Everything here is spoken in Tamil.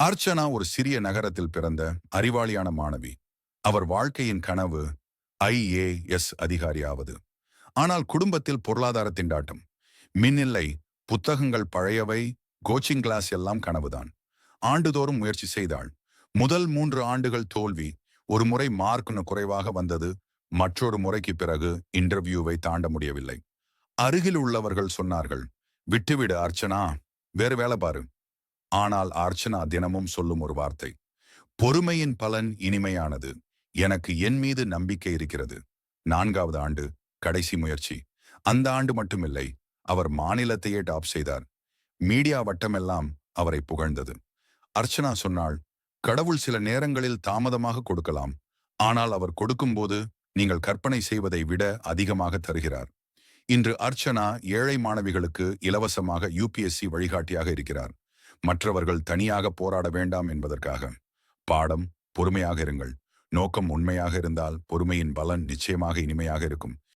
அர்ச்சனா ஒரு சிறிய நகரத்தில் பிறந்த அறிவாளியான மாணவி. அவர் வாழ்க்கையின் கனவு ஐஏஎஸ் அதிகாரியாவது. ஆனால் குடும்பத்தில் பொருளாதார திண்டாட்டம் மின்னில்லை புத்தகங்கள் பழையவை கோச்சிங் கிளாஸ் எல்லாம் கனவுதான். ஆண்டுதோறும் முயற்சி செய்தாள். முதல் மூன்று ஆண்டுகள் தோல்வி ஒரு முறை மார்க்னு குறைவாக வந்தது மற்றொரு முறைக்கு பிறகு இன்டர்வியூவை தாண்ட முடியவில்லை. அருகில் உள்ளவர்கள் சொன்னார்கள் விட்டுவிடு அர்ச்சனா வேறு வேலை பாரு. ஆனால் அர்ச்சனா தினமும் சொல்லும் ஒரு வார்த்தை பொறுமையின் பலன் இனிமையானது. எனக்கு என் மீது நம்பிக்கை இருக்கிறது. நான்காவது ஆண்டு கடைசி முயற்சி. அந்த ஆண்டு மட்டுமில்லை அவர் மாநிலத்தையே டாப் செய்தார். மீடியா வட்டமெல்லாம் அவரை புகழ்ந்தது. அர்ச்சனா சொன்னாள் கடவுள் சில நேரங்களில் தாமதமாக கொடுக்கலாம். ஆனால் அவர் கொடுக்கும்போது நீங்கள் கற்பனை செய்வதை விட அதிகமாக தருகிறார். இன்று அர்ச்சனா ஏழை மாணவிகளுக்கு இலவசமாக யூபிஎஸ்சி வழிகாட்டியாக இருக்கிறார். மற்றவர்கள் தனியாக போராட வேண்டாம் என்பதற்காக. பாடம் பொறுமையாக இருங்கள். நோக்கம் உண்மையாக இருந்தால் பொறுமையின் பலன் நிச்சயமாக இனிமையாக இருக்கும்.